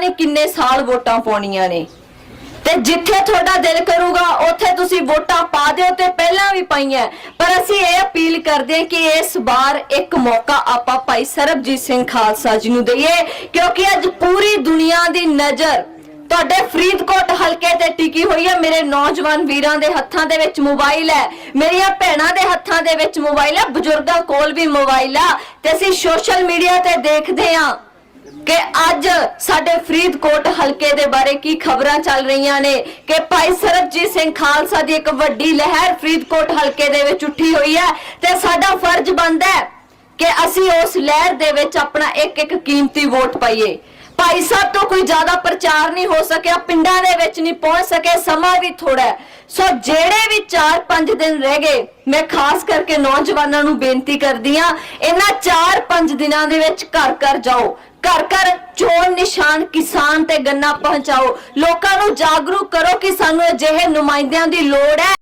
ਨੇ ਕਿੰਨੇ ਸਾਲ ਵੋਟਾਂ ਪਾਉਣੀਆਂ ਨੇ। ਤੇ ਜਿੱਥੇ ਤੁਹਾਡਾ ਦਿਲ ਕਰੂਗਾ, ਉੱਥੇ ਤੁਸੀਂ ਵੋਟਾਂ ਪਾ ਦਿਓ ਤੇ ਪਹਿਲਾਂ ਵੀ ਪਾਈਆਂ। ਪਰ ਅਸੀਂ ਇਹ ਅਪੀਲ ਕਰਦੇ ਹਾਂ ਕਿ ਇਸ ਵਾਰ ਇੱਕ ਮੌਕਾ ਆਪਾਂ ਭਾਈ ਸਰਬਜੀਤ ਸਿੰਘ ਖਾਲਸਾ ਜੀ ਨੂੰ ਦਈਏ, ਕਿਉਂਕਿ ਅੱਜ ਪੂਰੀ ਦੁਨੀਆ ਦੀ ਨਜ਼ਰ ਤੁਹਾਡੇ ਫਰੀਦਕੋਟ ਹਲਕੇ ਤੇ ਟਿਕੀ ਹੋਈ ਹੈ। ਮੇਰੇ ਨੌਜਵਾਨ ਵੀਰਾਂ ਦੇ ਹੱਥਾਂ ਦੇ ਵਿੱਚ ਮੋਬਾਈਲ ਹੈ, ਮੇਰੀਆਂ ਭੈਣਾਂ ਦੇ ਹੱਥਾਂ ਦੇ ਵਿੱਚ ਮੋਬਾਈਲ ਹੈ, ਬਜ਼ੁਰਗਾਂ ਕੋਲ ਵੀ ਮੋਬਾਈਲ ਆ। ਤੇ ਅਸੀਂ ਸੋਸ਼ਲ ਮੀਡੀਆ ਤੇ ਦੇਖਦੇ ਹਾਂ। ਕਿ ਅੱਜ ਸਾਡੇ ਫਰੀਦਕੋਟ ਹਲਕੇ ਦੇ ਬਾਰੇ ਕੀ ਖਬਰਾਂ ਚੱਲ ਰਹੀਆਂ ਨੇ ਕਿ ਭਾਈ ਸਰਬਜੀਤ ਸਿੰਘ ਖਾਲਸਾ ਦੀ ਇੱਕ ਵੱਡੀ ਲਹਿਰ ਫਰੀਦਕੋਟ ਹਲਕੇ ਦੇ ਵਿੱਚ ਉੱਠੀ ਹੋਈ ਹੈ ਤੇ ਸਾਡਾ ਫਰਜ਼ ਬਣਦਾ ਹੈ ਕਿ ਅਸੀਂ ਉਸ ਲਹਿਰ ਦੇ ਵਿੱਚ ਆਪਣਾ ਇੱਕ ਇੱਕ ਕੀਮਤੀ ਵੋਟ ਪਾਈਏ। ਭਾਈ ਸਾਹਿਬ ਤੋਂ ਕੋਈ ਜ਼ਿਆਦਾ ਪ੍ਰਚਾਰ ਨਹੀਂ ਹੋ ਸਕਿਆ, ਪਿੰਡਾਂ ਦੇ ਵਿੱਚ ਨਹੀਂ ਪਹੁੰਚ ਸਕੇ, ਸਮਾਂ ਵੀ ਥੋੜਾ ਸੋ ਜਿਹੜੇ ਵੀ 4-5 ਦਿਨ ਰਹਿ ਗਏ, ਮੈਂ ਖਾਸ ਕਰਕੇ ਨੌਜਵਾਨਾਂ ਨੂੰ ਬੇਨਤੀ ਕਰਦੀ ਆ ਇਹਨਾਂ 4-5 ਦਿਨਾਂ ਦੇ ਵਿੱਚ ਘਰ ਘਰ ਜਾਓ। ਘਰ ਘਰ ਚੋਣ ਨਿਸ਼ਾਨ ਕਿਸਾਨ ਤੇ ਗੰਨਾ ਪਹੁੰਚਾਓ। ਲੋਕਾਂ ਨੂੰ ਜਾਗਰੂਕ ਕਰੋ ਕਿ ਸਾਨੂੰ ਅਜਿਹੇ ਨੁਮਾਇੰਦਿਆਂ ਦੀ ਲੋੜ ਹੈ।